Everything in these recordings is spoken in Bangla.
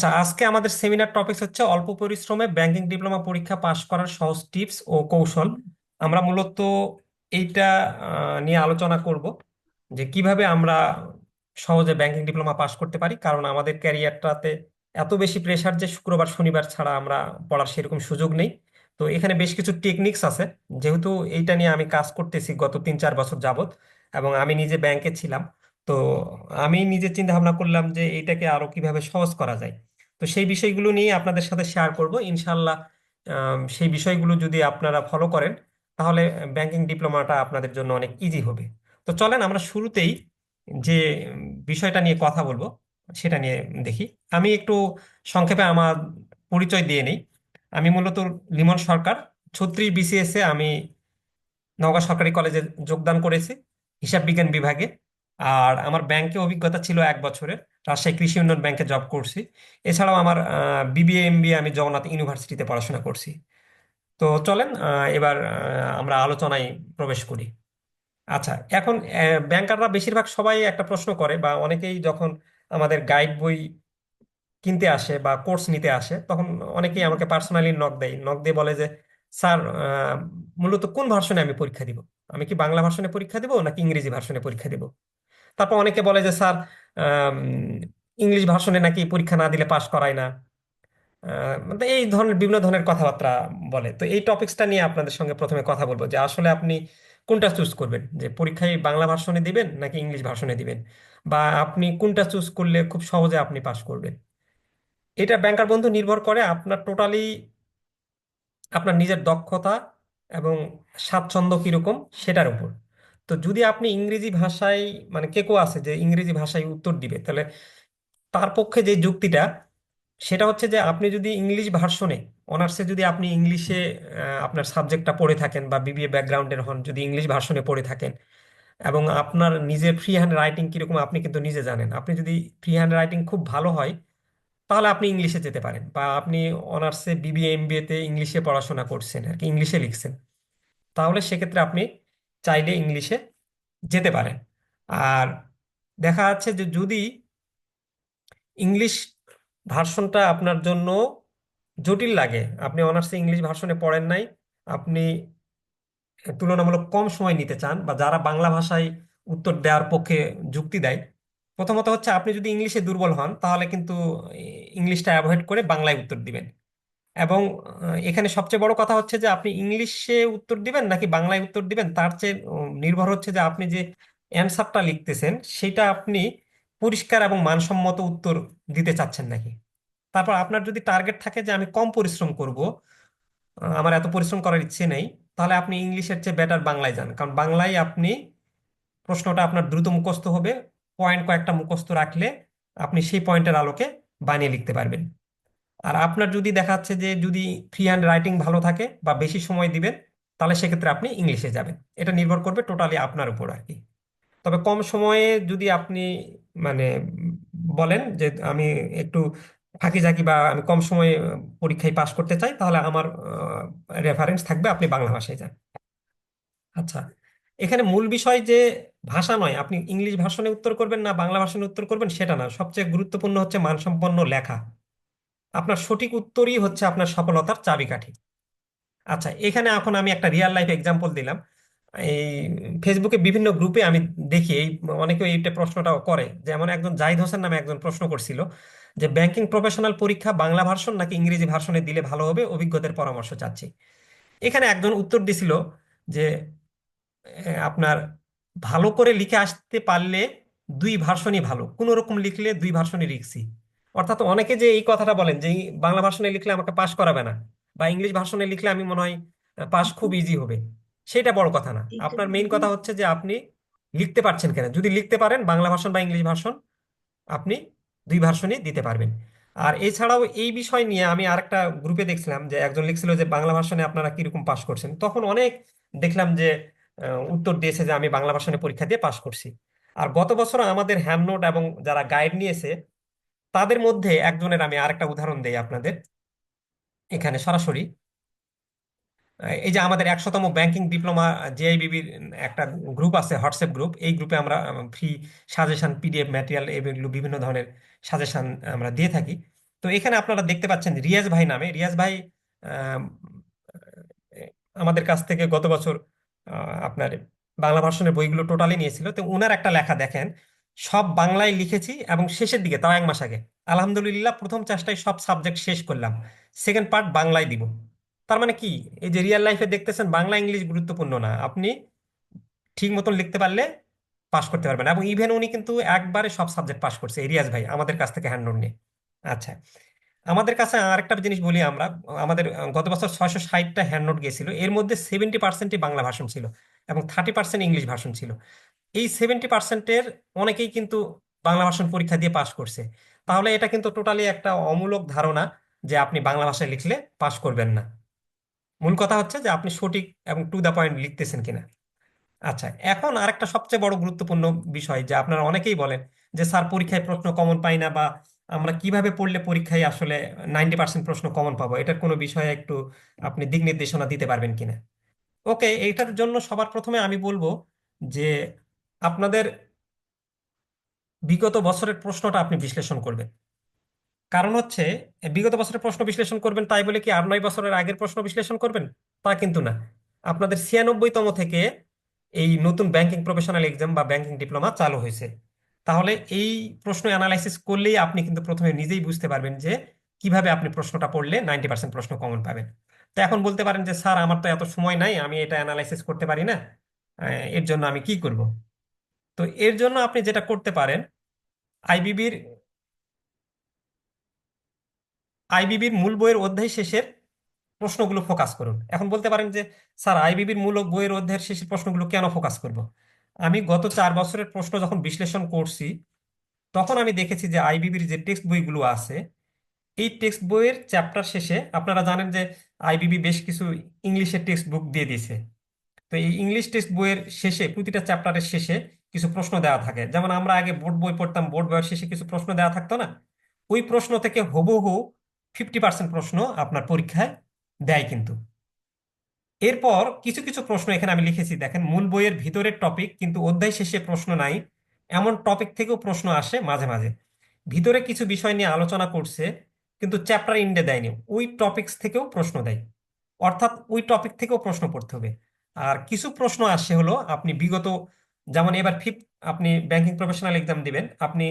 আচ্ছা আজকে আমাদের সেমিনার টপিকস হচ্ছে অল্প পরিশ্রমে ব্যাংকিং ডিপ্লোমা পরীক্ষা পাশ করার সহজ টিপস ও কৌশল। আমরা মূলত এইটা নিয়ে আলোচনা করব যে কীভাবে আমরা সহজে ব্যাংকিং ডিপ্লোমা পাশ করতে পারি। কারণ আমাদের ক্যারিয়ারটাতে এত বেশি প্রেশার যে শুক্রবার, শনিবার ছাড়া আমরা পড়ার সেরকম সুযোগ নেই। তো এখানে বেশ কিছু টেকনিক্স আছে। যেহেতু এইটা নিয়ে আমি কাজ করতেছি গত তিন চার বছর যাবত এবং আমি নিজে ব্যাংকে ছিলাম, তো আমি নিজে চিন্তা ভাবনা করলাম যে এইটাকে আরও কীভাবে সহজ করা যায়। তো সেই বিষয়গুলো নিয়ে আপনাদের সাথে শেয়ার করব। ইনশাল্লাহ সেই বিষয়গুলো যদি আপনারা ফলো করেন, তাহলে ব্যাংকিং ডিপ্লোমাটা আপনাদের জন্য অনেক ইজি হবে। তো চলেন আমরা শুরুতেই যে বিষয়টা নিয়ে কথা বলব, সেটা নিয়ে দেখি। আমি একটু সংক্ষেপে আমার পরিচয় দিয়ে নিই। আমি মূলত লিমন সরকার। ছত্রিশ বিসিএস এ আমি নওগাঁ সরকারি কলেজে যোগদান করেছি, হিসাব বিজ্ঞান বিভাগে। আর আমার ব্যাংকে অভিজ্ঞতা ছিল এক বছরের। রাজশাহী কৃষি উন্নয়ন ব্যাংকে জব করছি। এছাড়াও আমার বিবিএ এমবিএ আমি জগন্নাথ ইউনিভার্সিটিতে পড়াশোনা করছি। তো চলেন এবার আমরা আলোচনায় প্রবেশ করি। আচ্ছা এখন ব্যাংকাররা বেশিরভাগ সবাই একটা প্রশ্ন করে বা অনেকেই যখন আমাদের গাইড বই কিনতে আসে বা কোর্স নিতে আসে, তখন অনেকেই আমাকে পার্সোনালি নক দেয়। নক দিয়ে বলে যে, স্যার মূলত কোন ভার্সনে আমি পরীক্ষা দিব? আমি কি বাংলা ভার্সনে পরীক্ষা দিব নাকি ইংরেজি ভার্সনে পরীক্ষা দিব? তারপর অনেকে বলে যে, স্যার ইংলিশ ভার্সনে নাকি পরীক্ষা না দিলে পাশ করায় না। মানে এই ধরনের বিভিন্ন ধরনের কথাবার্তা বলে। তো এই টপিকসটা নিয়ে আপনাদের সঙ্গে প্রথমে কথা বলব যে, আসলে আপনি কোনটা চুজ করবেন? যে, পরীক্ষায় বাংলা ভার্সনে দিবেন নাকি ইংলিশ ভার্সনে দিবেন? বা আপনি কোনটা চুজ করলে খুব সহজে আপনি পাশ করবেন? এটা ব্যাংকার বন্ধু নির্ভর করে আপনার টোটালি আপনার নিজের দক্ষতা এবং স্বাচ্ছন্দ্য কীরকম সেটার উপর। তো যদি আপনি ইংরেজি ভাষায় মানে কে কেউ আছে যে ইংরেজি ভাষায় উত্তর দিবে, তাহলে তার পক্ষে যে যুক্তিটা, সেটা হচ্ছে যে আপনি যদি ইংলিশ ভার্সনে, অনার্সে যদি আপনি ইংলিশে আপনার সাবজেক্টটা পড়ে থাকেন বা বিবিএ ব্যাকগ্রাউন্ডের হন, যদি ইংলিশ ভার্সনে পড়ে থাকেন এবং আপনার নিজের ফ্রি হ্যান্ড রাইটিং কীরকম আপনি কিন্তু নিজে জানেন। আপনি যদি ফ্রি হ্যান্ড রাইটিং খুব ভালো হয়, তাহলে আপনি ইংলিশে যেতে পারেন বা আপনি অনার্সে বিবিএ, এমবিএ তে ইংলিশে পড়াশোনা করছেন, আর কি ইংলিশে লিখছেন। তাহলে সেক্ষেত্রে আপনি চাইলে ইংলিশে যেতে পারেন। আর দেখা যাচ্ছে যে যদি ইংলিশ ভার্সনটা আপনার জন্য জটিল লাগে, আপনি অনার্সে ইংলিশ ভার্সনে পড়েন নাই, আপনি তুলনামূলক কম সময় নিতে চান বা যারা বাংলা ভাষায় উত্তর দেওয়ার পক্ষে যুক্তি দেয়, প্রথমত হচ্ছে আপনি যদি ইংলিশে দুর্বল হন, তাহলে কিন্তু ইংলিশটা অ্যাভয়েড করে বাংলায় উত্তর দিবেন। এবং এখানে সবচেয়ে বড় কথা হচ্ছে যে আপনি ইংলিশে উত্তর দিবেন নাকি বাংলায় উত্তর দিবেন, তার চেয়ে নির্ভর হচ্ছে যে আপনি যে অ্যান্সারটা লিখতেছেন, সেটা আপনি পরিষ্কার এবং মানসম্মত উত্তর দিতে চাচ্ছেন নাকি? তারপর আপনার যদি টার্গেট থাকে যে আমি কম পরিশ্রম করব আমার এত পরিশ্রম করার ইচ্ছে নেই, তাহলে আপনি ইংলিশের চেয়ে বেটার বাংলায় যান। কারণ বাংলায় আপনি প্রশ্নটা আপনার দ্রুত মুখস্থ হবে, পয়েন্ট কয়েকটা মুখস্থ রাখলে আপনি সেই পয়েন্টের আলোকে বানিয়ে লিখতে পারবেন। আর আপনার যদি দেখা যাচ্ছে যে যদি ফ্রি হ্যান্ড রাইটিং ভালো থাকে বা বেশি সময় দিবেন, তাহলে সেক্ষেত্রে আপনি ইংলিশে যাবেন। এটা নির্ভর করবে টোটালি আপনার উপর আর কি। তবে কম সময়ে যদি আপনি মানে বলেন যে আমি একটু ফাঁকিঝাঁকি বা আমি কম সময়ে পরীক্ষায় পাশ করতে চাই, তাহলে আমার রেফারেন্স থাকবে আপনি বাংলা ভাষায় যান। আচ্ছা এখানে মূল বিষয় যে ভাষা নয়, আপনি ইংলিশ ভাষণে উত্তর করবেন না, বাংলা ভাষণে উত্তর করবেন সেটা না। সবচেয়ে গুরুত্বপূর্ণ হচ্ছে মানসম্পন্ন লেখা। আপনার সঠিক উত্তরই হচ্ছে আপনার সফলতার চাবিকাঠি। আচ্ছা এখানে এখন আমি একটা রিয়েল লাইফ এক্সাম্পল দিলাম। এই ফেসবুকে বিভিন্ন গ্রুপে আমি দেখি, এই অনেকে এইটা প্রশ্নটাও করে। যেমন একজন জাহিদ হোসেন নামে একজন প্রশ্ন করছিল যে ব্যাংকিং প্রফেশনাল পরীক্ষা বাংলা ভার্সন নাকি ইংরেজি ভার্সনে দিলে ভালো হবে? অভিজ্ঞদের পরামর্শ চাচ্ছি। এখানে একজন উত্তর দিছিল যে আপনার ভালো করে লিখে আসতে পারলে দুই ভার্সনই ভালো। কোনো রকম লিখলে দুই ভার্সনই লিখছি। অর্থাৎ অনেকে যে এই কথাটা বলেন যে বাংলা ভার্সনে লিখলে আমাকে পাশ করাবে না বা ইংলিশ ভার্সনে লিখলে আমি মনে হয় পাশ খুব ইজি হবে। সেটা বড় কথা না। আপনার মেইন কথা হচ্ছে যে আপনি লিখতে পারছেন কিনা। যদি লিখতে পারেন বাংলা ভার্সন বা ইংলিশ ভার্সন আপনি দুই ভার্সনই দিতে পারবেন। আর এছাড়াও এই বিষয় নিয়ে আমি আরেকটা গ্রুপে দেখছিলাম যে একজন লিখছিল যে বাংলা ভার্সনে আপনারা কীরকম পাশ করছেন। তখন অনেক দেখলাম যে উত্তর দিয়েছে যে আমি বাংলা ভার্সনে পরীক্ষা দিয়ে পাশ করছি। আর গত বছর আমাদের হ্যান্ড নোট এবং যারা গাইড নিয়েছে তাদের মধ্যে একজনের আমি আরেকটা উদাহরণ দেই আপনাদের। এখানে সরাসরি এই যে আমাদের একশোতম ব্যাংকিং ডিপ্লোমা জেআইবিবির একটা গ্রুপ আছে হোয়াটসঅ্যাপ গ্রুপ এই গ্রুপে আমরা ফ্রি সাজেশন পিডিএফ ম্যাটেরিয়াল এগুলো বিভিন্ন ধরনের সাজেশন আমরা দিয়ে থাকি। তো এখানে আপনারা দেখতে পাচ্ছেন রিয়াজ ভাই নামে, রিয়াজ ভাই আমাদের কাছ থেকে গত বছর আপনার বাংলা ভার্সনের বইগুলো টোটালি নিয়েছিল। তো উনার একটা লেখা দেখেন সব বাংলায় লিখেছি এবং শেষের দিকে, তাও এক মাস আগে। আলহামদুলিল্লাহ, প্রথম চেষ্টায় সব সাবজেক্ট শেষ করলাম। সেকেন্ড পার্ট বাংলায় দিব। তার মানে কি? এই যে রিয়েল লাইফে দেখতেছেন, বাংলা ইংলিশ গুরুত্বপূর্ণ না। আপনি ঠিক মতন লিখতে পারলে পাশ করতে পারবেন এবং ইভেন উনি কিন্তু একবারে সব সাবজেক্ট পাশ করছে। রিয়াজ ভাই, আমাদের কাছ থেকে হ্যান্ড নিয়ে। আচ্ছা আমাদের কাছে আরেকটা জিনিস বলি আমরা। আমাদের, গত বছর ছয়শো ষাটটা হ্যান্ড নোট গিয়েছিল। এর মধ্যে সেভেন্টি পার্সেন্টই বাংলা ভাষণ ছিল এবং থার্টি পার্সেন্ট ইংলিশ ভাষণ ছিল। এই সেভেন্টি পার্সেন্টের অনেকেই কিন্তু বাংলা ভাষণ পরীক্ষা দিয়ে পাশ করছে। তাহলে এটা কিন্তু টোটালি একটা অমূলক ধারণা যে আপনি বাংলা ভাষায় লিখলে পাশ করবেন না। মূল কথা হচ্ছে যে আপনি সঠিক এবং টু দ্য পয়েন্ট লিখতেছেন কিনা। আচ্ছা এখন আরেকটা সবচেয়ে বড় গুরুত্বপূর্ণ বিষয় যে আপনারা অনেকেই বলেন যে, স্যার, পরীক্ষায় প্রশ্ন কমন পাই না বা আমরা কীভাবে পড়লে পরীক্ষায় আসলে নাইনটি পার্সেন্ট প্রশ্ন কমন পাবো? এটার কোনো বিষয়ে একটু আপনি দিক নির্দেশনা দিতে পারবেন কিনা? ওকে, এইটার জন্য সবার প্রথমে আমি বলব যে আপনাদের বিগত বছরের প্রশ্নটা আপনি বিশ্লেষণ করবেন। কারণ হচ্ছে, বিগত বছরের প্রশ্ন বিশ্লেষণ করবেন, তাই বলে কি আট নয় বছরের আগের প্রশ্ন বিশ্লেষণ করবেন? তা কিন্তু না। আপনাদের ছিয়ানব্বইতম থেকে এই নতুন ব্যাংকিং প্রফেশনাল এক্সাম বা ব্যাংকিং ডিপ্লোমা চালু হয়েছে। তাহলে এই প্রশ্ন অ্যানালাইসিস করলেই আপনি কিন্তু প্রথমে নিজেই বুঝতে পারবেন যে কীভাবে আপনি প্রশ্নটা পড়লে নাইনটি পার্সেন্ট প্রশ্ন কমন পাবেন। তো এখন বলতে পারেন যে, স্যার, আমার তো এত সময় নাই, আমি এটা অ্যানালাইসিস করতে পারি না এর জন্য আমি কি করব? তো এর জন্য আপনি যেটা করতে পারেন, আইবিবির আইবিবির মূল বইয়ের অধ্যায় শেষের প্রশ্নগুলো ফোকাস করুন। এখন বলতে পারেন যে, স্যার, আইবিবির মূল বইয়ের অধ্যায়ের শেষের প্রশ্নগুলো কেন ফোকাস করব? আমি গত চার বছরের প্রশ্ন যখন বিশ্লেষণ করছি, তখন আমি দেখেছি যে আইবিবির যে টেক্সট বইগুলো আছে, এই টেক্সট বইয়ের চ্যাপ্টার শেষে আপনারা জানেন যে আইবিবি বেশ কিছু ইংলিশের টেক্সট বুক দিয়ে দিয়েছে। তো এই ইংলিশ টেক্সট বইয়ের শেষে, প্রতিটা চ্যাপ্টারের শেষে কিছু প্রশ্ন দেওয়া থাকে। যেমন আমরা আগে বোর্ড বই পড়তাম, বোর্ড বইয়ের শেষে কিছু প্রশ্ন দেওয়া থাকতো না? ওই প্রশ্ন থেকে হুবহু ফিফটি পার্সেন্ট প্রশ্ন আপনার পরীক্ষায় দেয় কিন্তু। এরপর কিছু কিছু প্রশ্ন এখানে আমি লিখেছি। দেখেন, মূল বইয়ের ভিতরের টপিক কিন্তু অধ্যায় শেষে প্রশ্ন নাই, এমন টপিক থেকেও প্রশ্ন আসে মাঝে মাঝে। ভিতরে কিছু বিষয় নিয়ে আলোচনা করছে, কিন্তু চ্যাপ্টার ইন্ডে দেয়নি। ওই টপিকস থেকেও প্রশ্ন দেয়। অর্থাৎ ওই টপিক থেকেও প্রশ্ন পড়তে হবে। আর কিছু প্রশ্ন আসে হলো, আপনি বিগত যেমন এবার ফিফ আপনি ব্যাংকিং প্রফেশনাল এক্সাম দিবেন, আপনি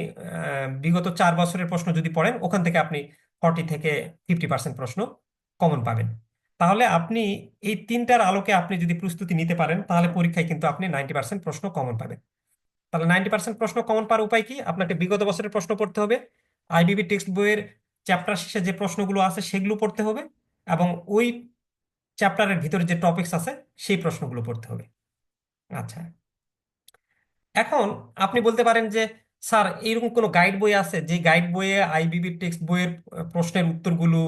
বিগত চার বছরের প্রশ্ন যদি পড়েন, ওখান থেকে আপনি ফর্টি থেকে ফিফটি পার্সেন্ট প্রশ্ন কমন পাবেন। তাহলে আপনি এই তিনটার আলোকে আপনি যদি প্রস্তুতি নিতে পারেন, তাহলে পরীক্ষায় কিন্তু আপনি নাইনটি পার্সেন্ট প্রশ্ন কমন পাবেন। তাহলে নাইনটি পার্সেন্ট প্রশ্ন কমন পাওয়ার উপায় কি? আপনাকে বিগত বছরের প্রশ্ন পড়তে হবে আইবিবি টেক্সট বইয়ের চ্যাপ্টার শেষে যে প্রশ্নগুলো আছে, সেগুলো পড়তে হবে এবং ওই চ্যাপ্টারের ভিতরে যে টপিকস আছে, সেই প্রশ্নগুলো পড়তে হবে। আচ্ছা। এখন আপনি বলতে পারেন যে, স্যার এরকম কোনো গাইড বই আছে? যে গাইড বইয়ে আইবিবি টেক্সট বইয়ের প্রশ্নের উত্তরগুলো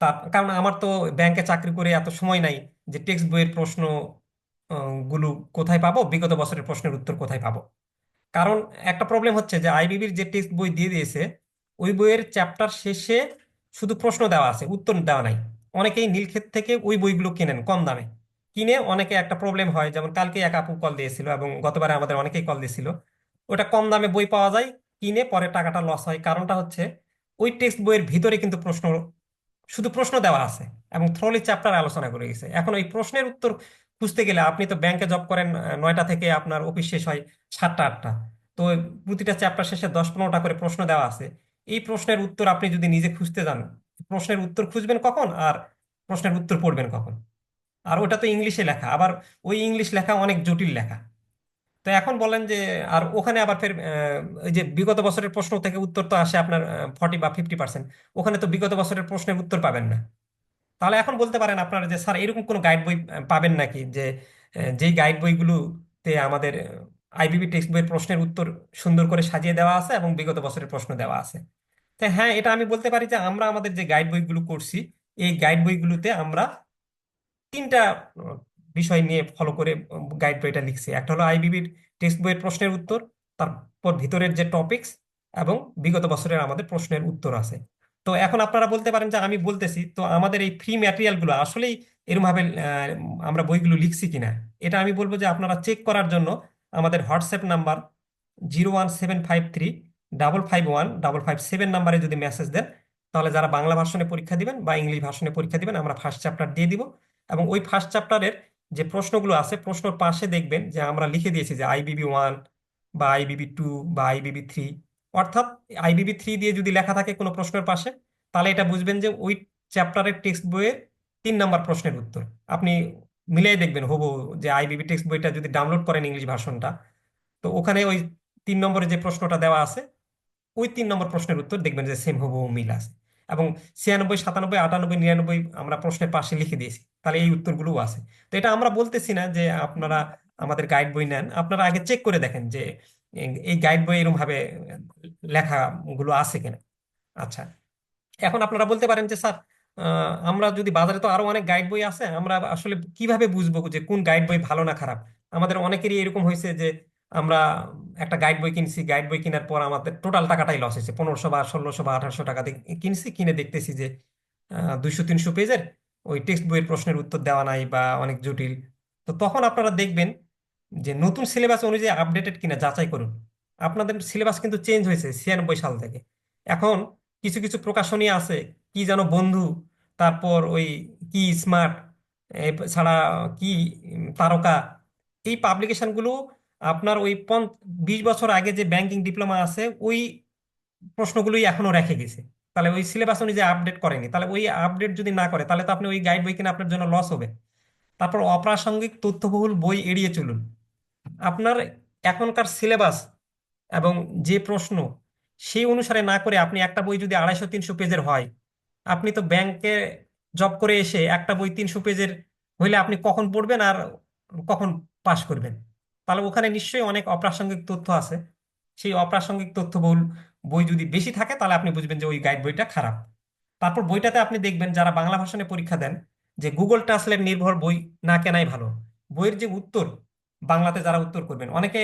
তার, কারণ আমার তো ব্যাংকে চাকরি করে এত সময় নাই যে টেক্সট বইয়ের প্রশ্নগুলো কোথায় পাবো? বিগত বছরের প্রশ্নের উত্তর কোথায় পাবো? কারণ একটা প্রবলেম হচ্ছে যে আইবিবির যে টেক্সট বই দিয়ে দিয়েছে, ওই বইয়ের চ্যাপ্টার শেষে শুধু প্রশ্ন দেওয়া আছে, উত্তর দেওয়া নাই। অনেকেই নীলক্ষেত থেকে ওই বইগুলো কেনেন, কম দামে। কিনে অনেকে একটা প্রবলেম হয়, যেমন কালকে এক আপু কল দিয়েছিল এবং গতবারে আমাদের অনেকেই কল দিয়েছিল। ওটা কম দামে বই পাওয়া যায়, কিনে পরে টাকাটা লস হয়। কারণটা হচ্ছে, ওই টেক্সট বইয়ের ভিতরে কিন্তু প্রশ্ন, শুধু প্রশ্ন দেওয়া আছে এবং থ্রলি চ্যাপ্টার আলোচনা করে গেছে। এখন ওই প্রশ্নের উত্তর খুঁজতে গেলে আপনি তো ব্যাংকে জব করেন নয়টা থেকে আপনার অফিস শেষ হয় সাতটা, আটটা। তো প্রতিটা চ্যাপ্টার শেষে দশ পনেরোটা করে প্রশ্ন দেওয়া আছে। এই প্রশ্নের উত্তর আপনি যদি নিজে খুঁজতে যান, প্রশ্নের উত্তর খুঁজবেন কখন? আর প্রশ্নের উত্তর পড়বেন কখন? আর ওটা তো ইংলিশে লেখা। আবার ওই ইংলিশ লেখা অনেক জটিল লেখা। তো এখন বলেন যে, আর ওখানে আবার ফের ওই যে বিগত বছরের প্রশ্ন থেকে উত্তর তো আসে আপনার ফর্টি বা ফিফটি পার্সেন্ট ওখানে তো বিগত বছরের প্রশ্নের উত্তর পাবেন না। তাহলে এখন বলতে পারেন আপনারা যে, স্যার এরকম কোনো গাইড বই পাবেন নাকি যে যেই গাইড বইগুলোতে আমাদের আইবিবি টেক্সট বইয়ের প্রশ্নের উত্তর সুন্দর করে সাজিয়ে দেওয়া আছে এবং বিগত বছরের প্রশ্ন দেওয়া আছে? তো হ্যাঁ এটা আমি বলতে পারি যে, আমরা আমাদের যে গাইড বইগুলো করছি, এই গাইড বইগুলোতে আমরা তিনটা বিষয় নিয়ে ফলো করে গাইড বইটা লিখছি। একটা হলো আইবিবির টেক্সট বইয়ের প্রশ্নের উত্তর, তারপর ভিতরের যে টপিকস এবং বিগত বছরের আমাদের প্রশ্নের উত্তর আছে। তো এখন আপনারা বলতে পারেন যে আমি বলতেছি, তো আমাদের এই ফ্রি ম্যাটেরিয়ালগুলো আসলেই এরকম ভাবে আমরা বইগুলো লিখছি কিনা? এটা আমি বলব যে আপনারা চেক করার জন্য আমাদের WhatsApp number zero one seven five three double five one double five seven নাম্বারে যদি মেসেজ দেন, তাহলে যারা বাংলা ভার্সনে পরীক্ষা দিবেন বা ইংলিশ ভার্সনে পরীক্ষা দিবেন, আমরা ফার্স্ট চ্যাপ্টার দিয়ে দিব। এবং ওই ফার্স্ট চ্যাপ্টারের যে প্রশ্নগুলো আছে, প্রশ্নর পাশে দেখবেন যে আমরা লিখে দিয়েছি যে আইবিবি ওয়ান বা আইবিবি টু বা আইবিবি থ্রি অর্থাৎ আইবিবি থ্রি দিয়ে যদি লেখা থাকে কোনো প্রশ্নের পাশে, তাহলে এটা বুঝবেন যে ওই চ্যাপ্টারের টেক্সট বইয়ের তিন নম্বর প্রশ্নের উত্তর। আপনি মিলিয়ে দেখবেন হবু যে আইবিবি টেক্সট বইটা যদি ডাউনলোড করেন ইংলিশ ভার্সনটা, তো ওখানে ওই তিন নম্বরে যে প্রশ্নটা দেওয়া আছে, ওই তিন নম্বর প্রশ্নের উত্তর দেখবেন যে সেম হবু মিল আছে। এবং ছিয়ানব্বই, সাতানব্বই, আটানব্বই, নিরানব্বই আমরা প্রশ্নের পাশে লিখে দিয়েছি। তাহলে এই উত্তরগুলোও আছে। তো এটা আমরা বলতেছি না যে আপনারা আমাদের গাইড বই নেন। আপনারা আগে চেক করে দেখেন যে এই গাইড বই এরকম ভাবে লেখাগুলো আছে কিনা। আচ্ছা এখন আপনারা বলতে পারেন যে, স্যার আমরা যদি বাজারে তো আরও অনেক গাইড বই আছে, আমরা আসলে কীভাবে বুঝব যে কোন গাইড বই ভালো না খারাপ? আমাদের অনেকেরই এরকম হয়েছে যে আমরা একটা গাইড বই কিনছি গাইড বই কেনার পর আমাদের টোটাল টাকাটাই লস হয়েছে। পনেরোশো বা ষোলোশো বা আঠারোশো টাকা দিয়ে কিনছি, কিনে দেখতেছি যে দুইশো, তিনশো পেজের ওই টেক্সট বইয়ের প্রশ্নের উত্তর দেওয়া নাই বা অনেক জটিল। তো তখন আপনারা দেখবেন যে, নতুন সিলেবাস অনুযায়ী আপডেটেড কিনা যাচাই করুন। আপনাদের সিলেবাস কিন্তু চেঞ্জ হয়েছে ছিয়ানব্বই সাল থেকে। এখন কিছু কিছু প্রকাশনী আছে, কি যেন বন্ধু, তারপর ওই কি স্মার্ট ছাড়া কি তারকা, এই পাবলিকেশনগুলো আপনার ওই বিশ বছর আগে যে ব্যাংকিং ডিপ্লোমা আছে, ওই প্রশ্নগুলোই এখনও রেখে গেছে। তাহলে ওই সিলেবাস অনুযায়ী আপডেট করেনি। তাহলে ওই আপডেট যদি না করে, তাহলে তো আপনি ওই গাইড বই কিনে আপনার জন্য লস হবে। তারপর অপ্রাসঙ্গিক তথ্যবহুল বই এড়িয়ে চলুন। আপনার এখনকার সিলেবাস এবং যে প্রশ্ন, সেই অনুসারে না করে আপনি একটা বই যদি আড়াইশো, তিনশো পেজের হয়, আপনি তো ব্যাংকে জব করে এসে একটা বই তিনশো পেজের হইলে আপনি কখন পড়বেন আর কখন পাশ করবেন? তাহলে ওখানে নিশ্চয়ই অনেক অপ্রাসঙ্গিক তথ্য আছে। সেই অপ্রাসঙ্গিক তথ্যবহুল বই যদি বেশি থাকে, তাহলে আপনি বুঝবেন যে ওই গাইড বইটা খারাপ। তারপর বইটাতে আপনি দেখবেন যারা বাংলা ভাষণে পরীক্ষা দেন, যে গুগল ট্রান্সলেট নির্ভর বই না কেনাই ভালো। বইয়ের যে উত্তর, বাংলাতে যারা উত্তর করবেন, অনেকে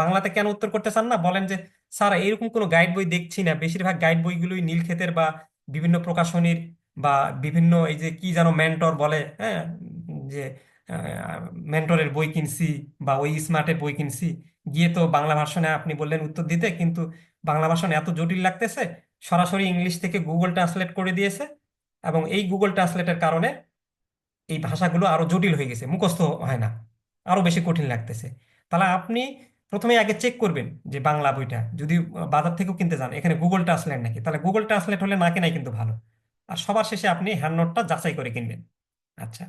বাংলাতে কেন উত্তর করতে চান না? বলেন যে, স্যার এরকম কোনো গাইড বই দেখছি না। বেশিরভাগ গাইড বইগুলোই নীলক্ষেতের বা বিভিন্ন প্রকাশনীর বা বিভিন্ন এই যে কি যেন মেন্টর বলে হ্যাঁ যে মেন্টরের বই কিনছি বা ওই স্মার্টের বই কিনছি। গিয়ে তো বাংলা ভার্সনে আপনি বললেন উত্তর দিতে, কিন্তু বাংলা ভাষণ এত জটিল লাগতেছে, সরাসরি ইংলিশ থেকে গুগল ট্রান্সলেট করে দিয়েছে এবং এই গুগল ট্রান্সলেটের কারণে এই ভাষাগুলো আরও জটিল হয়ে গেছে, মুখস্থ হয় না, আরও বেশি কঠিন লাগতেছে। তাহলে আপনি প্রথমে আগে চেক করবেন যে বাংলা বইটা, যদি বাজার থেকেও কিনতে যান, এখানে গুগল ট্রান্সলেট নাকি, তাহলে গুগল ট্রান্সলেট হলে না কেনাই কিন্তু ভালো। আর সবার শেষে আপনি হ্যান্ড নোটটা যাচাই করে কিনবেন। আচ্ছা।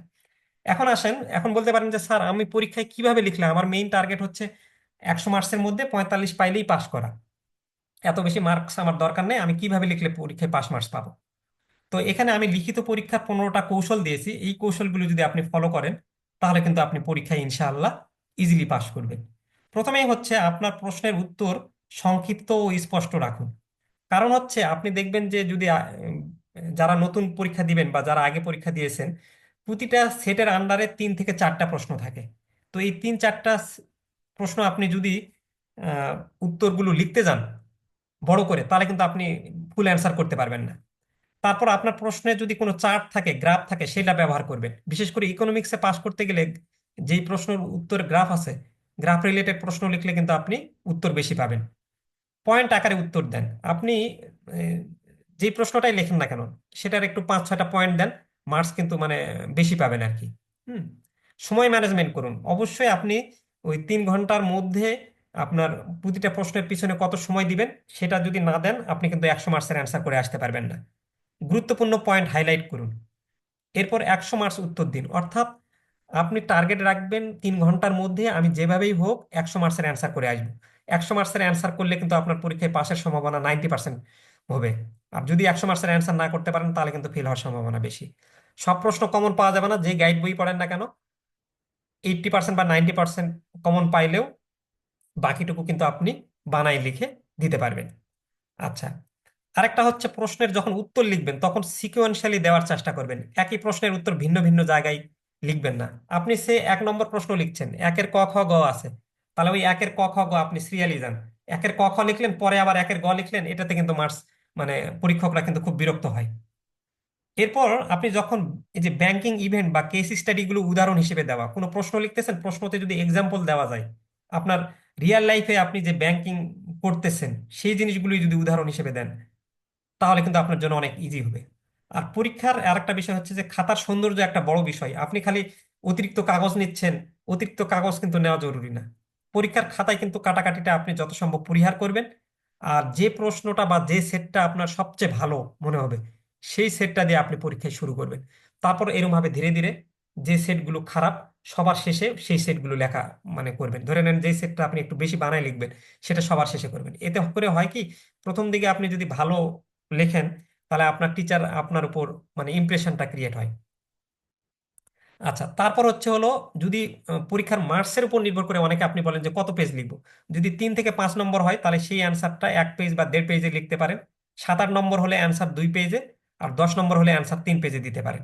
এখন আসেন, এখন বলতে পারেন যে, স্যার, আমি পরীক্ষায় কীভাবে লিখলাম? আমার মেইন টার্গেট হচ্ছে একশো মার্কসের মধ্যে পঁয়তাল্লিশ পাইলেই পাশ করা। এত বেশি মার্কস আমার দরকার নেই, আমি কীভাবে লিখলে পরীক্ষায় পাস মার্কস পাবো? তো এখানে আমি লিখিত পরীক্ষার পনেরোটা কৌশল দিয়েছি। এই কৌশলগুলো যদি আপনি ফলো করেন, তাহলে কিন্তু আপনি পরীক্ষায় ইনশাআল্লাহ ইজিলি পাস করবেন। প্রথমেই হচ্ছে আপনার প্রশ্নের উত্তর সংক্ষিপ্ত ও স্পষ্ট রাখুন। কারণ হচ্ছে আপনি দেখবেন যে, যদি যারা নতুন পরীক্ষা দিবেন বা যারা আগে পরীক্ষা দিয়েছেন প্রতিটা সেটের আন্ডারে তিন থেকে চারটা প্রশ্ন থাকে। তো এই তিন চারটা প্রশ্ন আপনি যদি উত্তরগুলো লিখতে যান বড় করে তাহলে কিন্তু আপনি ফুল অ্যান্সার করতে পারবেন না। তারপর আপনার প্রশ্নে যদি কোনো চার্ট থাকে গ্রাফ থাকে সেটা ব্যবহার করবেন। বিশেষ করে ইকোনমিক্সে পাস করতে গেলে যেই প্রশ্নের উত্তরে গ্রাফ আছে গ্রাফ রিলেটেড প্রশ্ন লিখলে কিন্তু আপনি উত্তর বেশি পাবেন। পয়েন্ট আকারে উত্তর দেন। আপনি আহ, যে প্রশ্নটাই লেখেন না কেন সেটার একটু পাঁচ ছয়টা পয়েন্ট দেন। মার্কস কিন্তু মানে বেশি পাবেন আর কি হুম? সময় ম্যানেজমেন্ট করুন। অবশ্যই আপনি ওই তিন ঘণ্টার মধ্যে আপনার প্রতিটা প্রশ্নের পিছনে কত সময় দিবেন, সেটা যদি না দেন, আপনি কিন্তু একশো মার্কসের অ্যান্সার করে আসতে পারবেন না। গুরুত্বপূর্ণ পয়েন্ট হাইলাইট করুন। এরপর একশো মার্কস উত্তর দিন। অর্থাৎ আপনি টার্গেট রাখবেন তিন ঘণ্টার মধ্যে, আমি যেভাবেই হোক একশো মার্কসের অ্যান্সার করে আসব। একশো মার্কসের অ্যান্সার করলে কিন্তু আপনার পরীক্ষায় পাসের সম্ভাবনা নাইনটি পার্সেন্ট হবে। আর যদি একশো মার্কসের অ্যান্সার না করতে পারেন, তাহলে কিন্তু ফেল হওয়ার সম্ভাবনা বেশি। সব প্রশ্ন কমন পাওয়া যাবে না, যে গাইড বই পড়েন না কেন এইটটি পার্সেন্ট বা নাইনটি পার্সেন্ট কমন পাইলেও বাকিটুকু কিন্তু আপনি বানাই লিখে দিতে পারবেন। আচ্ছা আরেকটা হচ্ছে প্রশ্নের যখন উত্তর লিখবেন, তখন সিকোয়েন্সিয়ালি দেওয়ার চেষ্টা করবেন। একই প্রশ্নের উত্তর ভিন্ন ভিন্ন জায়গায় লিখবেন না। আপনি সে এক নম্বর প্রশ্ন লিখছেন, একের ক, খ, গ আছে। তাহলে ওই একের ক, খ, গ আপনি সিরিয়ালি যান। একের ক, খ লিখলেন, পরে আবার একের গ লিখলেন, এটাতে কিন্তু মার্কস মানে পরীক্ষকরা কিন্তু খুব বিরক্ত হয়। এরপর আপনি যখন এই যে ব্যাংকিং ইভেন্ট বা কেস স্টাডিগুলো উদাহরণ হিসেবে দেওয়া, কোনো প্রশ্ন লিখতেছেন, প্রশ্নতে যদি এক্সাম্পল দেওয়া যায়, আপনার রিয়েল লাইফে আপনি যে ব্যাংকিং করতেছেন, সেই জিনিসগুলোই যদি উদাহরণ হিসেবে দেন, তাহলে কিন্তু আপনার জন্য অনেক ইজি হবে। আর পরীক্ষার আরেকটা বিষয় হচ্ছে যে খাতার সৌন্দর্য একটা বড় বিষয়। আপনি খালি অতিরিক্ত কাগজ নিচ্ছেন, অতিরিক্ত কাগজ কিন্তু নেওয়া জরুরি না। পরীক্ষার খাতায় কিন্তু কাটাকাটিটা আপনি যত সম্ভব পরিহার করবেন। আর যে প্রশ্নটা বা যে সেটটা আপনার সবচেয়ে ভালো মনে হবে সেই সেটটা দিয়ে আপনি পরীক্ষায় শুরু করবেন। তারপর এরকম ভাবে ধীরে ধীরে যে সেটগুলো খারাপ, সবার শেষে সেই সেটগুলো লেখা মানে করবেন। ধরে নেন যে সেটটা আপনি একটু বেশি বানায় লিখবেন, সেটা সবার শেষে করবেন। এতে করে হয় কি, প্রথম দিকে আপনি যদি ভালো লেখেন, তাহলে আপনার টিচার আপনার উপর মানে ইমপ্রেশনটা ক্রিয়েট হয়। আচ্ছা তারপর হচ্ছে হলো যদি পরীক্ষার মার্কসের উপর নির্ভর করে অনেকে আপনি বলেন যে কত পেজ লিখব? যদি তিন থেকে পাঁচ নম্বর হয়, তাহলে সেই অ্যান্সারটা এক পেজ বা দেড় পেজে লিখতে পারেন। সাত আট নম্বর হলে অ্যান্সার দুই পেজে আর দশ নম্বর হলে অ্যান্সার তিন পেজে দিতে পারেন।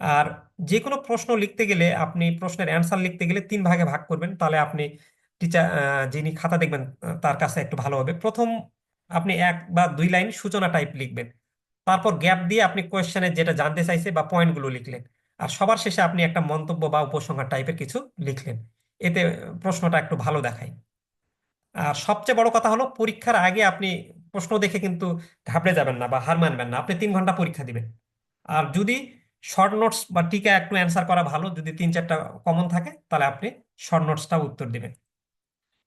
আর যে কোনো প্রশ্ন লিখতে গেলে আপনি প্রশ্নের অ্যান্সার লিখতে গেলে তিন ভাগে ভাগ করবেন। তাহলে আপনি টিচার যিনি খাতা দেখবেন, তার কাছে একটু ভালো হবে। প্রথম আপনি এক বা দুই লাইন সূচনা টাইপ লিখবেন। তারপর গ্যাপ দিয়ে আপনি কোয়েশ্চেনে যেটা জানতে চাইছে বা পয়েন্টগুলো লিখলেন। আর সবার শেষে আপনি একটা মন্তব্য বা উপসংহার টাইপের কিছু লিখলেন। এতে প্রশ্নটা একটু ভালো দেখায়। আর সবচেয়ে বড় কথা হলো, পরীক্ষার আগে আপনি প্রশ্ন দেখে কিন্তু ঘাবড়ে যাবেন না বা হার মানবেন না। আপনি তিন ঘণ্টা পরীক্ষা দিবেন। আর যদি শর্ট নোটস বা টিকা একটু অ্যান্সার করা ভালো, যদি তিন চারটা কমন থাকে, তাহলে আপনি শর্ট নোটসটাও উত্তর দিবেন।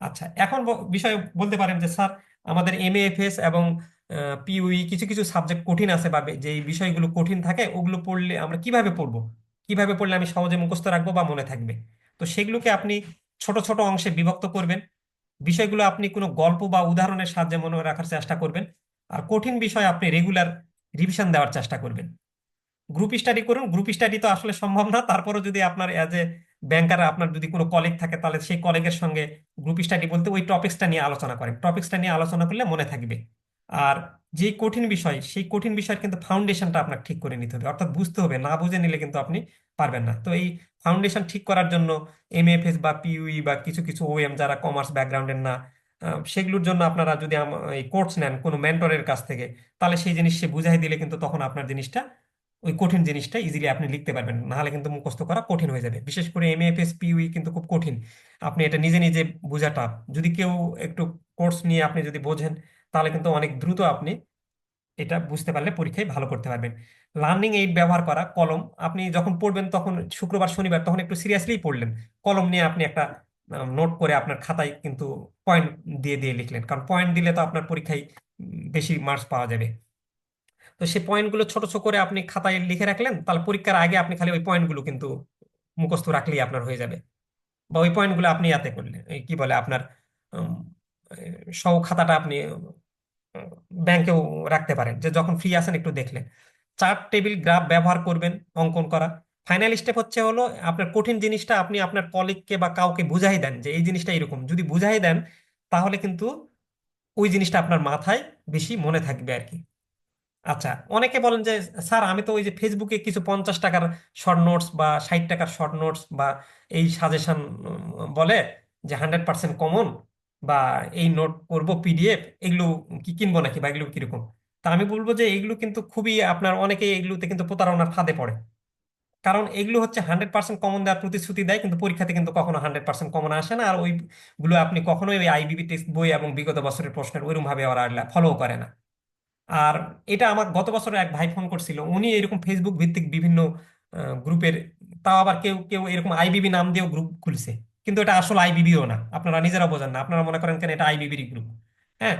আচ্ছা এখন বিষয় বলতে পারেন যে, স্যার, আমাদের এমএএফএস এবং পিউই কিছু কিছু সাবজেক্ট কঠিন আছে বা যে বিষয়গুলো কঠিন থাকে, ওগুলো পড়লে আমরা কীভাবে পড়ব? কীভাবে পড়লে আমি সহজে মুখস্থ রাখব বা মনে থাকবে? তো সেগুলোকে আপনি ছোট ছোট অংশে বিভক্ত করবেন। বিষয়গুলো আপনি কোনো গল্প বা উদাহরণের সাহায্যে মনে রাখার চেষ্টা করবেন। আর কঠিন বিষয় আপনি রেগুলার রিভিশন দেওয়ার চেষ্টা করবেন। গ্রুপ স্টাডি করুন। গ্রুপ স্টাডি তো আসলে সম্ভব না। তারপরও যদি আপনার অ্যাজ এ ব্যাংকার আপনার যদি কোনো কলিগ থাকে, তাহলে সেই কলিগের সঙ্গে গ্রুপ স্টাডি বলতে ওই টপিক্সটা নিয়ে আলোচনা করেন টপিক্সটা নিয়ে আলোচনা করলে মনে থাকবে। আর যে কঠিন বিষয়, সেই কঠিন বিষয়ের কিন্তু ফাউন্ডেশনটা আপনার ঠিক করে নিতে হবে। অর্থাৎ বুঝতে হবে, না বুঝে নিলে কিন্তু আপনি পারবেন না। তো এই ফাউন্ডেশন ঠিক করার জন্য এমএফএস বা পিইউই বা কিছু কিছু ওএম যারা কমার্স ব্যাকগ্রাউন্ডের না সেগুলোর জন্য আপনারা যদি এই কোর্স নেন কোনো মেন্টরের কাছ থেকে, তাহলে সেই জিনিস সে বুঝাই দিলে কিন্তু তখন আপনার জিনিসটা, ওই কঠিন জিনিসটা ইজিলি আপনি লিখতে পারবেন। নাহলে কিন্তু মুখস্থ করা কঠিন হয়ে যাবে। বিশেষ করে এমএফএস পিইউই কিন্তু খুব কঠিন। আপনি এটা নিজে নিজে বোঝাটা যদি কেউ একটু কোর্স নিয়ে আপনি যদি বোঝেন, তাহলে কিন্তু অনেক দ্রুত আপনি এটা বুঝতে পারলে পরীক্ষায় ভালো করতে পারবেন। লার্নিং এইড ব্যবহার করা, কলম। আপনি যখন পড়বেন তখন শুক্রবার, শনিবার, তখন একটু সিরিয়াসলি পড়লেন। কলম নিয়ে আপনি একটা নোট করে আপনার খাতায় কিন্তু পয়েন্ট দিয়ে দিয়ে লিখলেন। কারণ পয়েন্ট দিলে তো আপনার পরীক্ষায় বেশি মার্কস পাওয়া যাবে। তো সেই পয়েন্টগুলো ছোট ছোট করে আপনি খাতায় লিখে রাখলেন, তাহলে পরীক্ষার আগে আপনি খালি ওই পয়েন্টগুলো কিন্তু মুখস্থ রাখলেই আপনার হয়ে যাবে। বা ওই পয়েন্টগুলো আপনি ইয়াতে করলেন। কি বলে আপনার সহ খাতাটা আপনি ব্যাংকেও রাখতে পারেন। যে যখন ফ্রি আসেন একটু দেখলেন। চার্ট টেবিল গ্রাফ ব্যবহার করবেন অঙ্কন করা। ফাইনাল স্টেপ হচ্ছে হলো আপনার কঠিন জিনিসটা আপনি আপনার কলিগকে বা কাউকে বুঝাই দেন যে এই জিনিসটা এরকম। যদি বুঝাই দেন, তাহলে কিন্তু ওই জিনিসটা আপনার মাথায় বেশি মনে থাকবে আর কি। আচ্ছা অনেকে বলেন যে, স্যার, আমি তো ওই যে ফেসবুকে কিছু পঞ্চাশ টাকার শর্ট নোটস বা ষাট টাকার শর্ট নোটস বা এই সাজেশন বলে যে হান্ড্রেড পার্সেন্ট কমন বা এই নোট করব পিডিএফ এগুলো কি কিনবো নাকি বা এগুলো কীরকম? তা আমি বলব যে এগুলো কিন্তু খুবই আপনার অনেকে এগুলোতে কিন্তু প্রতারণার ফাঁদে পড়ে। কারণ এগুলো হচ্ছে হান্ড্রেড পার্সেন্ট কমন দেওয়ার প্রতিশ্রুতি দেয়, কিন্তু পরীক্ষাতে কিন্তু কখনো হান্ড্রেড পার্সেন্ট কমন আসে না। আর ওইগুলো আপনি কখনোই ওই আইবিবি টেস্ট বই এবং বিগত বছরের প্রশ্নের ওইরকম ভাবে ওরা ফলো করে না। আর এটা আমার গত বছর এক ভাই ফোন করছিল, উনি এরকম ফেসবুক ভিত্তিক বিভিন্ন গ্রুপের তাও আবার কেউ কেউ এরকম আইবিবি নাম দিয়েও গ্রুপ খুলছে। কিন্তু এটা আসলে আইবিবিও না। আপনারা নিজেরা বোঝেন না। আপনারা মনে করেন কেন এটা আইবিবির গ্রুপ হ্যাঁ?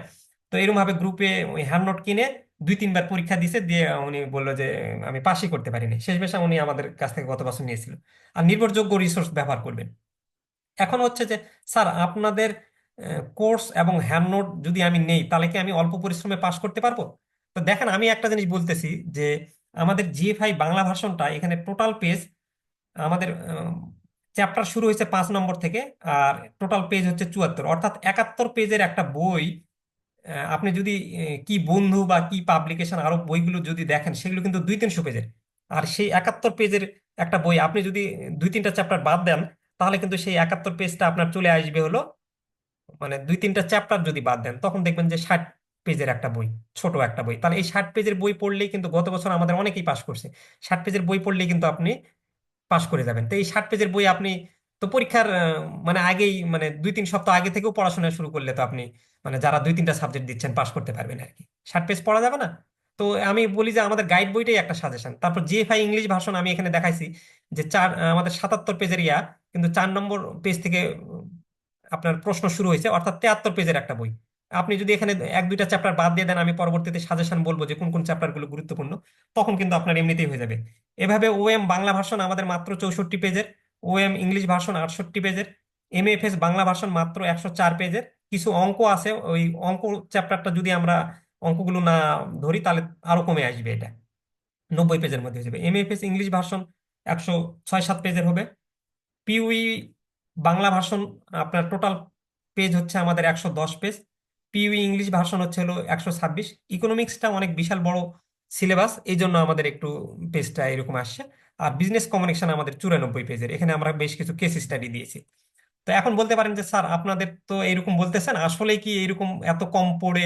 তো এরকম ভাবে গ্রুপে ওই হ্যান্ড নোট কিনে দুই তিনবার পরীক্ষা দিছে, দিয়ে উনি বলল যে, আমি পাশই করতে পারিনি। শেষ মেশা উনি আমাদের কাছ থেকে গত বছর নিয়েছিল। আর নির্ভরযোগ্য রিসোর্স ব্যবহার করবেন। এখন হচ্ছে যে, স্যার, আপনাদের কোর্স এবং হ্যান্ড নোট যদি আমি নেই, তাহলে কি আমি অল্প পরিশ্রমে পাশ করতে পারব? তো দেখেন, আমি একটা জিনিস বলতেছি যে, আমাদের জিএফআই বাংলা ভার্সনটা এখানে টোটাল পেজ আমাদের চ্যাপ্টার শুরু হয়েছে পাঁচ নম্বর থেকে, আর টোটাল পেজ হচ্ছে চুয়াত্তর। অর্থাৎ একাত্তর পেজের একটা বই আপনি যদি কি বন্ধু বা কি পাবলিকেশন আরও বইগুলো যদি দেখেন, সেগুলো কিন্তু দুই তিনশো পেজের। আর সেই একাত্তর পেজের একটা বই, আপনি যদি দুই তিনটা চ্যাপ্টার বাদ দেন, তাহলে কিন্তু সেই একাত্তর পেজটা আপনার চলে আসবে হলো মানে দুই তিনটা চ্যাপ্টার যদি বাদ দেন, তখন দেখবেন যে ষাট পেজের একটা বই, ছোট একটা বই। তাহলে এই ষাট পেজের বই পড়লেই কিন্তু গত বছর আমাদের অনেকেই পাশ করছে। ষাট পেজের বই পড়লেই কিন্তু আপনি পাশ করে যাবেন। তো এই ষাট পেজের বই আপনি তো পরীক্ষার মানে আগেই মানে দুই তিন সপ্তাহ আগে থেকেও পড়াশোনা শুরু করলে তো আপনি মানে যারা দুই তিনটা সাবজেক্ট দিচ্ছেন পাশ করতে পারবেন আর কি। ষাট পেজ পড়া যাবে না? তো আমি বলি যে আমাদের গাইড বইটাই একটা সাজেশন তারপর জিএফআই ইংলিশ ভার্সন আমি এখানে দেখাইছি যে চার আমাদের সাতাত্তর পেজের ইয়া, কিন্তু চার নম্বর পেজ থেকে আপনার প্রশ্ন শুরু হয়েছে, অর্থাৎ তেয়াত্তর পেজের একটা বই। আপনি যদি এখানে এক, দুইটা চ্যাপ্টার বাদ দিয়ে দেন, আমি পরবর্তীতে সাজেশন বলব যে কোন কোন চ্যাপ্টারগুলো গুরুত্বপূর্ণ, তখন কিন্তু আপনার এমনিতেই হয়ে যাবে। এভাবে ওএম বাংলা ভার্সন আমাদের মাত্র চৌষট্টি পেজের ওএম ইংলিশ ভার্সন আটষট্টি পেজের এমএফএস বাংলা ভার্সন মাত্র একশো চার পেজের। কিছু অঙ্ক আছে, ওই অঙ্ক চ্যাপ্টারটা যদি আমরা অঙ্কগুলো না ধরি, তাহলে আরও কমে আসবে এটা। নব্বই পেজের মধ্যে হয়ে যাবে। এমএফএস ইংলিশ ভার্সন একশো ছয় সাত পেজের হবে। পিউই বাংলা ভার্সন আপনার টোটাল পেজ হচ্ছে আমাদের একশো দশ পেজ পিউই ইংলিশ ভার্সন হচ্ছে হলো একশো ছাব্বিশ। ইকোনমিক্সটা অনেক বিশাল বড় সিলেবাস এই জন্য আমাদের একটু পেজটা এরকম আসছে। আর বিজনেস কমিউনিকেশন আমাদের চুরানব্বই পেজের, এখানে আমরা বেশ কিছু কেস স্টাডি দিয়েছি। তো এখন বলতে পারেন যে, স্যার, আপনাদের তো এইরকম বলতেছেন আসলে কি এরকম এত কম পড়ে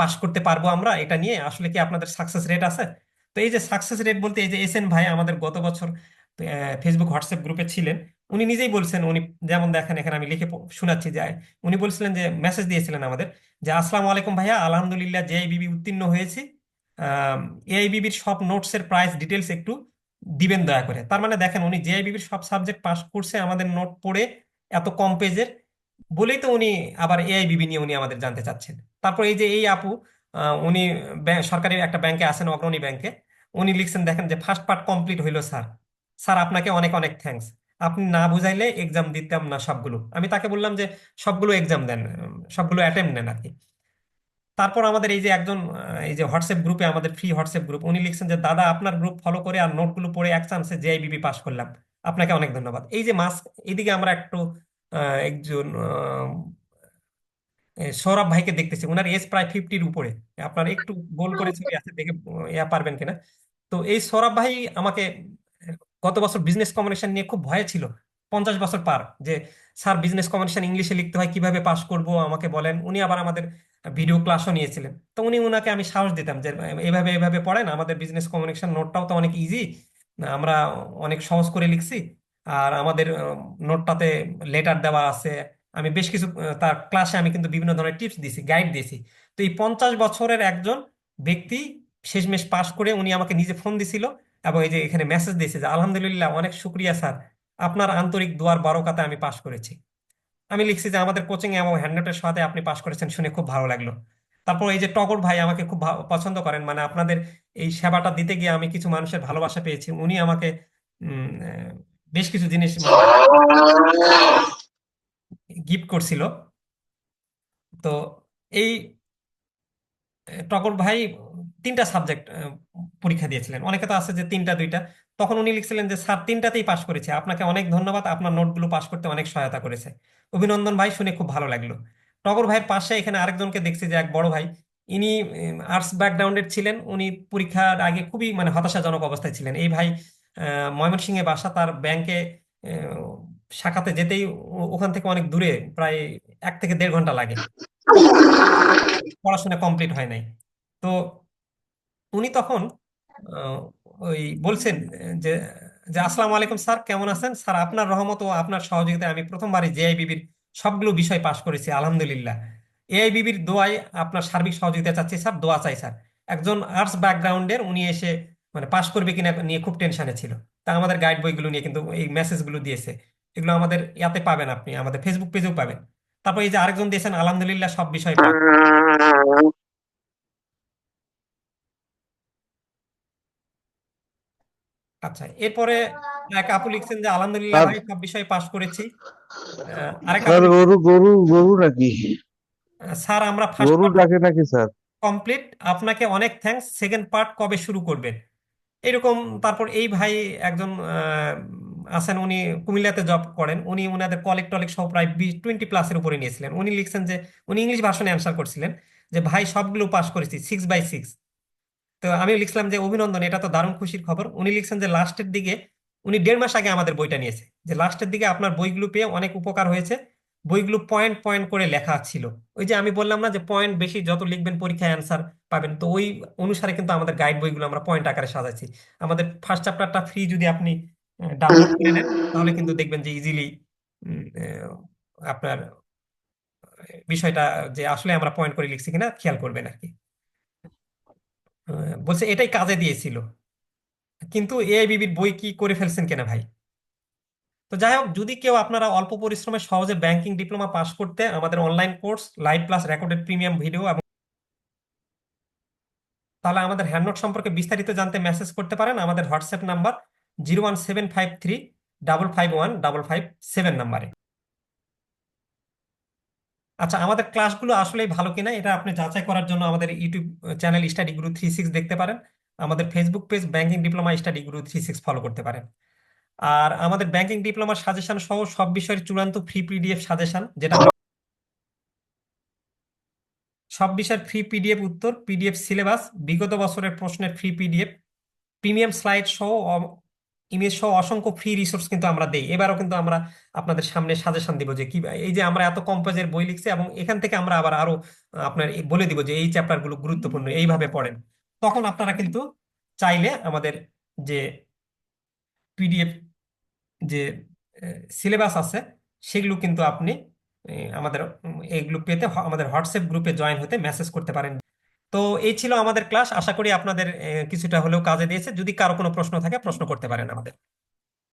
পাশ করতে পারব আমরা? এটা নিয়ে আসলে কি আপনাদের সাকসেস রেট আছে? তো এই যে সাকসেস রেট বলতে এই যে এস এন ভাই আমাদের গত বছর ফেসবুক হোয়াটসঅ্যাপ গ্রুপে ছিলেন, উনি নিজেই বলছেন, উনি যেমন দেখেন, এখানে আমি লিখে শোনাচ্ছি যে, উনি বলছিলেন যে মেসেজ দিয়েছিলেন আমাদের যে, আসসালামু আলাইকুম ভাইয়া, আলহামদুলিল্লাহ জেআইবিবি উত্তীর্ণ হয়েছি। এআইবিবির সব নোটসের প্রাইস ডিটেলস একটু দিবেন দয়া করে। তার মানে দেখেন উনি জেআইবিবির সব সাবজেক্ট পাস করছে, আমাদের নোট পড়ে এত কম পেজের বলেই তো উনি আবার এআইবিবি নিয়ে উনি আমাদের জানতে চাচ্ছেন। তারপর এই যে এই আপু উনি সরকারি একটা ব্যাংকে আছেন, অগ্রণী ব্যাংকে উনি লিখছেন, দেখেন যে ফার্স্ট পার্ট কমপ্লিট হইল, স্যার। স্যার, আপনাকে অনেক অনেক থ্যাঙ্কস আপনি না বুঝাইলে এক্সাম দিতাম না সবগুলো। আমি তাকে বললাম যে সবগুলো এক্সাম দেন, সবগুলো অ্যাটেম্প নেন আর কি। তারপর আমাদের এই যে একজন এই যে হোয়াটসঅ্যাপ গ্রুপে আমাদের ফ্রি হোয়াটসঅ্যাপ গ্রুপ উনি লিখছেন যে, দাদা, আপনার গ্রুপ ফলো করে আর নোটগুলো পড়ে এক চান্সে জেআইবিবি পাস করলাম। আপনাকে অনেক ধন্যবাদ। এই যে মাস্ক, এদিকে আমরা একটু একজন সৌরভ ভাইকে দেখতেছি। ওনার এজ প্রায় ফিফটির উপরে। আপনার একটু গোল করে ছবি আছে দেখে ইয়া পারবেন কিনা? তো এই সৌরভ ভাই আমাকে, গত বছর বিজনেস কমিউনিকেশন নিয়ে খুব ভয় ছিল। পঞ্চাশ বছর পার, যে, স্যার বিজনেস কমিউনিকেশন ইংলিশে লিখতে হয়, কীভাবে পাস করব? আমাকে বলেন। উনি আবার আমাদের ভিডিও ক্লাসও নিয়েছিলেন। তো উনি উনাকে আমি সাহস দিতাম যে, এভাবে এভাবে পড়েন, আমাদের বিজনেস কমিউনিকেশন নোটটাও তো অনেক ইজি আমরা অনেক সহজ করে লিখছি, আর আমাদের নোটটাতে লেটার দেওয়া আছে। আমি বেশ কিছু তার ক্লাসে আমি কিন্তু বিভিন্ন ধরনের টিপস দিয়েছি গাইড দিয়েছি। তো এই পঞ্চাশ বছরের একজন ব্যক্তি শেষমেশ পাশ করে উনি আমাকে নিজে ফোন দিছিল এবং এই যে এখানে মেসেজ দিয়েছে যে, আলহামদুলিল্লাহ, অনেক শুক্রিয়া, স্যার। আপনার আন্তরিক দোয়ার বারকাতে আমি পাশ করেছি। আমি লিখছি যে আমাদের কোচিং এবং হ্যান্ডনোটের সাথে আপনি পাশ করেছেন শুনে খুব ভালো লাগল। তারপর এই যে টগর ভাই আমাকে খুব পছন্দ করেন মানে আপনাদের এই সেবাটা দিতে গিয়ে আমি কিছু মানুষের ভালোবাসা পেয়েছি। উনি আমাকে বেশ কিছু জিনিস গিফট করছিল। তো এই টগর ভাই তিনটা সাবজেক্ট পরীক্ষা দিয়েছিলেন। অনেকে তো আছে যে তিনটা, দুইটা। তখন উনি লিখছিলেন যে, স্যার, তিনটাতেই পাশ করেছে। আপনাকে অনেক ধন্যবাদ। আপনার নোটগুলো পাশ করতে অনেক সহায়তা করেছে। অভিনন্দন ভাই, শুনে খুব ভালো লাগল। টগর ভাইয়ের পাশে এখানে আরেকজনকে দেখছি যে, এক বড় ভাই। ইনি আর্টস ব্যাকগ্রাউন্ডের ছিলেন। উনি পরীক্ষার আগে খুবই মানে হতাশাজনক অবস্থায় ছিলেন। এই ভাই ময়মনসিংহে বাসা, তার ব্যাংকে শাখাতে যেতেই ওখান থেকে অনেক দূরে, প্রায় এক থেকে দেড় ঘণ্টা লাগে। পড়াশোনা কমপ্লিট হয় নাই। তো উনি তখন ওই বলছেন যে যে, আসসালামু আলাইকুম স্যার, কেমন আছেন? স্যার, আপনার রহমত ও আপনার সহযোগিতায় আমি প্রথমবারই জেআইবিবির সবগুলো বিষয় পাশ করেছি, আলহামদুলিল্লাহ। এআইবিবির দোয়ায় আপনার সার্বিক সহযোগিতা চাচ্ছি, স্যার, দোয়া চাই, স্যার। একজন আর্টস ব্যাকগ্রাউন্ডের উনি এসে মানে পাশ করবে কিনা নিয়ে খুব টেনশনে ছিল। তা আমাদের গাইড বইগুলো নিয়ে কিন্তু এই মেসেজগুলো দিয়েছে। এগুলো আমাদের ইয়াতে পাবেন আপনি, আমাদের ফেসবুক পেজেও পাবেন। তারপর এই যে আরেকজন দিয়েছেন, আলহামদুলিল্লাহ, সব বিষয় আচ্ছা এরপরে এক আপু লিখছেন যে আলহামদুলিল্লাহ ভাই সব বিষয়ে পাশ করেছি। আরেক গরু গরু গরু নাকি? স্যার আমরা ফার্স্ট গরু ডাকে নাকি স্যার? কমপ্লিট আপনাকে অনেক থ্যাঙ্কস সেকেন্ড পার্ট কবে শুরু করবেন? এরকম তারপর এই ভাই একজন আছেন উনি কুমিল্লাতে জব করেন। উনি উনাদের কলেজ টলেজ সহ প্রায় টোয়েন্টি প্লাসের উপরে নিয়েছিলেন। উনি লিখছেন যে উনি ইংলিশ ভার্সনে অ্যান্সার করছিলেন যে ভাই সবগুলো পাস করেছি সিক্স বাই সিক্স তো আমি লিখলাম যে, অভিনন্দন, এটা তো দারুণ খুশির খবর। উনি লিখছেন যে, লাস্টের দিকে, উনি দেড় মাস আগে আমাদের বইটা নিয়েছে, যে, লাস্টের দিকে আপনার বইগুলো পেয়ে অনেক উপকার হয়েছে। বইগুলো পয়েন্ট পয়েন্ট করে লেখা ছিল। ওই যে, আমি বললাম না যে পয়েন্ট বেশি, যত লিখবেন পরীক্ষায় অ্যান্সার পাবেন। তো ওই অনুসারে কিন্তু আমাদের গাইড বইগুলো আমরা পয়েন্ট আকারে সাজাচ্ছি। আমাদের ফার্স্ট চ্যাপ্টারটা ফ্রি যদি আপনি ডাউনলোড করে নেন, তাহলে কিন্তু দেখবেন যে ইজিলি আপনার, বিষয়টা যে, আসলে আমরা পয়েন্ট করে লিখছি কিনা, খেয়াল করবেন আর কি। বলছে এটাই কাজে দিয়েছিল। কিন্তু এআইবিবির বই কি করে ফেলছেন কেনা ভাই? তো যাই হোক, যদি কেউ আপনারা অল্প পরিশ্রমে সহজে ব্যাংকিং ডিপ্লোমা পাশ করতে আমাদের online course live class recorded premium video এবং তাহলে আমাদের হ্যান্ডনোট সম্পর্কে বিস্তারিত জানতে মেসেজ করতে পারেন। আমাদের WhatsApp number zero one seven five three double five one double five seven নাম্বারে আচ্ছা আমাদের ক্লাসগুলো আসলে ভালো কিনা এটা আপনি যাচাই করার জন্য আমাদের YouTube channel study guru three six দেখতে পারেন। আমাদের Facebook page banking diploma study guru three six follow করতে পারেন। আর আমাদের ব্যাংকিং ডিপ্লোমার সাজেশন সহ সব বিষয়ের চূড়ান্ত ফ্রি পিডিএফ সাজেশন যেটা সব বিষয়ের ফ্রি পিডিএফ উত্তর পিডিএফ সিলেবাস বিগত বছরের প্রশ্নের ফ্রি পিডিএফ প্রিমিয়াম স্লাইড সহ ইমেজ সহ অসংখ্য ফ্রি রিসোর্স কিন্তু আমরা দেই। এবারও কিন্তু আমরা আপনাদের সামনে সাজেশন দিব যে কি এই যে আমরা এত কম পেজের বই লিখছি এবং এখান থেকে আমরা আবার আরও আপনার বলে দিব যে এই চ্যাপ্টারগুলো গুরুত্বপূর্ণ, এইভাবে পড়েন। তখন আপনারা কিন্তু চাইলে আমাদের যে পিডিএফ যে সিলেবাস আছে, সেগুলো কিন্তু আপনি আমাদের এইগুলো পেতে আমাদের হোয়াটসঅ্যাপ গ্রুপে জয়েন হতে মেসেজ করতে পারেন। তো এই ছিল আমাদের ক্লাস আশা করি আপনাদের কিছুটা হলেও কাজে দিয়েছে। যদি কারও কোনো প্রশ্ন থাকে, প্রশ্ন করতে পারেন আমাদের।